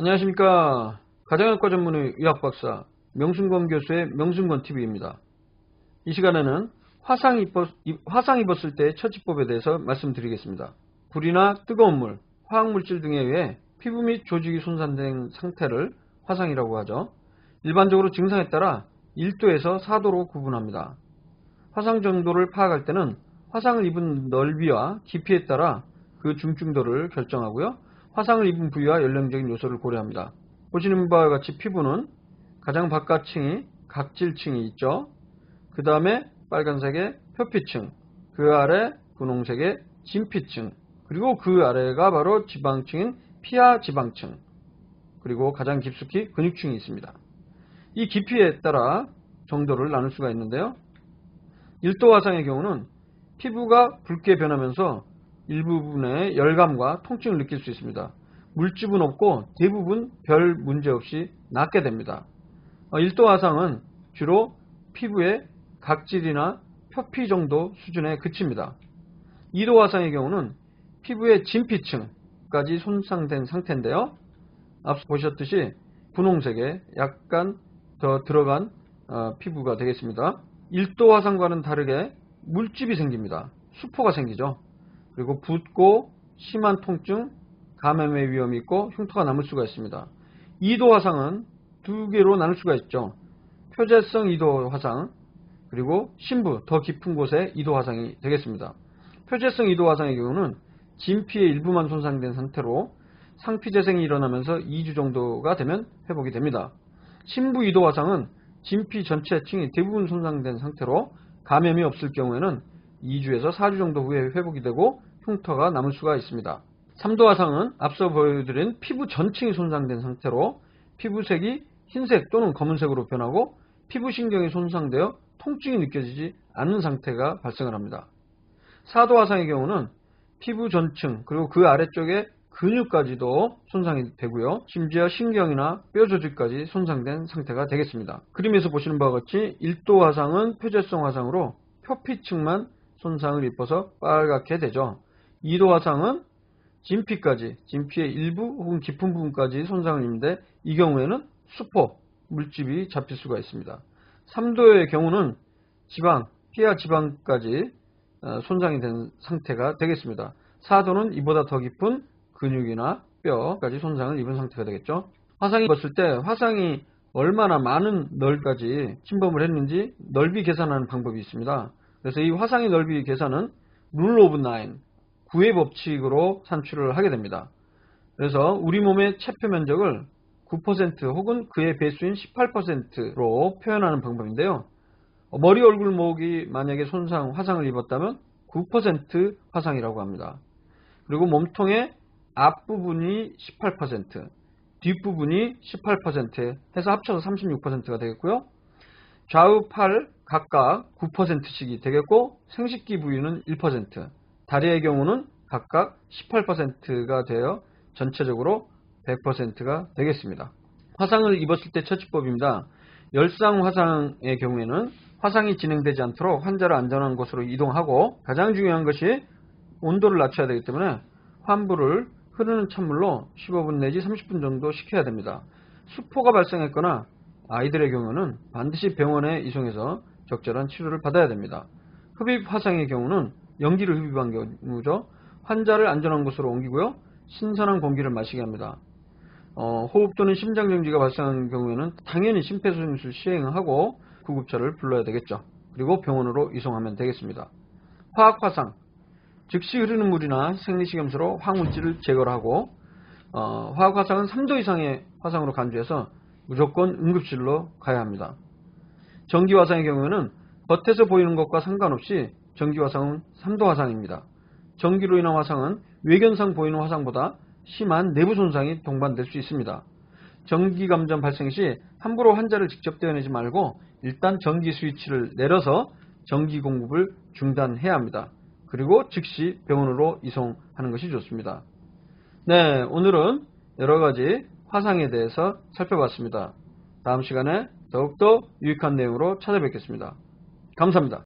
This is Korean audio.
안녕하십니까 가정의학과 전문의 의학박사 명순권 교수의 명순권TV입니다. 이 시간에는 화상, 입었, 화상 입었을 때 처치법에 대해서 말씀드리겠습니다. 불이나 뜨거운 물, 화학물질 등에 의해 피부 및 조직이 손상된 상태를 화상이라고 하죠. 일반적으로 증상에 따라 1도에서 4도로 구분합니다. 화상 정도를 파악할 때는 화상을 입은 넓이와 깊이에 따라 그 중증도를 결정하고요. 화상을 입은 부위와 연령적인 요소를 고려합니다. 보시는 바와 같이 피부는 가장 바깥층이 각질층이 있죠. 그 다음에 빨간색의 표피층, 그 아래 분홍색의 진피층, 그리고 그 아래가 바로 지방층인 피하 지방층, 그리고 가장 깊숙이 근육층이 있습니다. 이 깊이에 따라 정도를 나눌 수가 있는데요. 1도 화상의 경우는 피부가 붉게 변하면서 일부분의 열감과 통증을 느낄 수 있습니다. 물집은 없고 대부분 별 문제 없이 낫게 됩니다. 1도 어, 화상은 주로 피부의 각질이나 표피 정도 수준에 그칩니다. 2도 화상의 경우는 피부의 진피층까지 손상된 상태인데요. 앞서 보셨듯이 분홍색에 약간 더 들어간 어, 피부가 되겠습니다. 1도 화상과는 다르게 물집이 생깁니다. 수포가 생기죠. 그리고 붓고 심한 통증, 감염의 위험이 있고 흉터가 남을 수가 있습니다. 2도 화상은 두 개로 나눌 수가 있죠. 표재성 2도 화상 그리고 심부 더 깊은 곳에 2도 화상이 되겠습니다. 표재성 2도 화상의 경우는 진피의 일부만 손상된 상태로 상피 재생이 일어나면서 2주 정도가 되면 회복이 됩니다. 심부 2도 화상은 진피 전체 층이 대부분 손상된 상태로 감염이 없을 경우에는 2주에서 4주 정도 후에 회복이 되고 흉터가 남을 수가 있습니다. 3도 화상은 앞서 보여드린 피부 전층이 손상된 상태로 피부색이 흰색 또는 검은색으로 변하고 피부신경이 손상되어 통증이 느껴지지 않는 상태가 발생을 합니다. 4도 화상의 경우는 피부 전층 그리고 그 아래쪽에 근육까지도 손상이 되고요. 심지어 신경이나 뼈 조직까지 손상된 상태가 되겠습니다. 그림에서 보시는 바와 같이 1도 화상은 표재성 화상으로 표피층만 손상을 입어서 빨갛게 되죠. 2도 화상은 진피까지, 진피의 일부 혹은 깊은 부분까지 손상을 입는데 이 경우에는 수포, 물집이 잡힐 수가 있습니다. 3도의 경우는 지방, 피하 지방까지 어, 손상이 된 상태가 되겠습니다. 4도는 이보다 더 깊은 근육이나 뼈까지 손상을 입은 상태가 되겠죠. 화상이 입었을 때 화상이 얼마나 많은 넓이까지 침범을 했는지 넓이 계산하는 방법이 있습니다. 그래서 이 화상의 넓이 계산은 룰 오브 나인, 구의 법칙으로 산출을 하게 됩니다. 그래서 우리 몸의 체표 면적을 9% 혹은 그의 배수인 18%로 표현하는 방법인데요. 머리 얼굴 목이 만약에 손상, 화상을 입었다면 9% 화상이라고 합니다. 그리고 몸통의 앞부분이 18%, 뒷부분이 18% 해서 합쳐서 36%가 되겠고요. 좌우 팔 각각 9%씩이 되겠고 생식기 부위는 1%, 다리의 경우는 각각 18%가 되어 전체적으로 100%가 되겠습니다. 화상을 입었을 때 처치법입니다. 열상 화상의 경우에는 화상이 진행되지 않도록 환자를 안전한 곳으로 이동하고 가장 중요한 것이 온도를 낮춰야 되기 때문에 환부를 흐르는 찬물로 15분 내지 30분 정도 식혀야 됩니다. 수포가 발생했거나 아이들의 경우는 반드시 병원에 이송해서 적절한 치료를 받아야 됩니다. 흡입 화상의 경우는 연기를 흡입한 경우죠. 환자를 안전한 곳으로 옮기고요. 신선한 공기를 마시게 합니다. 어, 호흡 또는 심장정지가 발생한 경우에는 당연히 심폐소생술 시행하고 구급차를 불러야 되겠죠. 그리고 병원으로 이송하면 되겠습니다. 화학화상, 즉시 흐르는 물이나 생리식염수로 화학물질을 제거하고 어, 화학화상은 3도 이상의 화상으로 간주해서 무조건 응급실로 가야 합니다. 전기화상의 경우에는 겉에서 보이는 것과 상관없이 전기화상은 3도 화상입니다. 전기로 인한 화상은 외견상 보이는 화상보다 심한 내부 손상이 동반될 수 있습니다. 전기 감전 발생 시 함부로 환자를 직접 떼어내지 말고 일단 전기 스위치를 내려서 전기 공급을 중단해야 합니다. 그리고 즉시 병원으로 이송하는 것이 좋습니다. 네, 오늘은 여러가지 화상에 대해서 살펴봤습니다. 다음 시간에 더욱더 유익한 내용으로 찾아뵙겠습니다. 감사합니다.